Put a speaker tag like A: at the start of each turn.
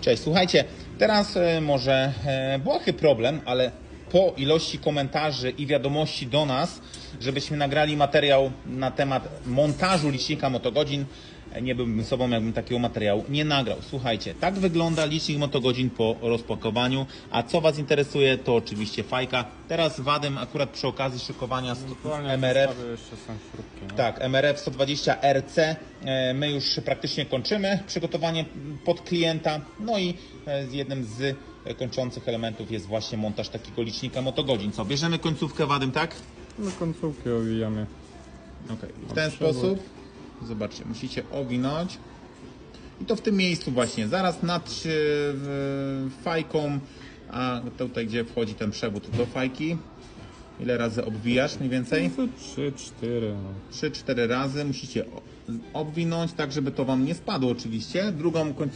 A: Cześć, słuchajcie, teraz e, może e, błahy problem, ale po ilości komentarzy i wiadomości do nas, żebyśmy nagrali materiał na temat montażu licznika motogodzin, nie byłbym sobą, jakbym takiego materiału nie nagrał. Słuchajcie, tak wygląda licznik motogodzin po rozpakowaniu, a co Was interesuje, to oczywiście fajka. Teraz Wadem akurat przy okazji szykowania MRF
B: zestawy jeszcze są śrubki. No.
A: tak, MRF 120 RC. My już praktycznie kończymy przygotowanie pod klienta. No i e, z jednym z kończących elementów jest właśnie montaż takiego licznika motogodzin. Co, bierzemy końcówkę wadym, tak?
B: No końcówki owijamy.
A: Okej. W ten
B: przewód.
A: sposób. Zobaczcie, musicie owinąć. I to w tym miejscu właśnie, zaraz nad e, fajką, a tutaj gdzie wchodzi ten przewód do fajki. Ile razy obwijasz mniej więcej?
B: No, 3, 4. No.
A: 3-4 razy musicie obwinąć, tak żeby to Wam nie spadło oczywiście. Drugą końcówkę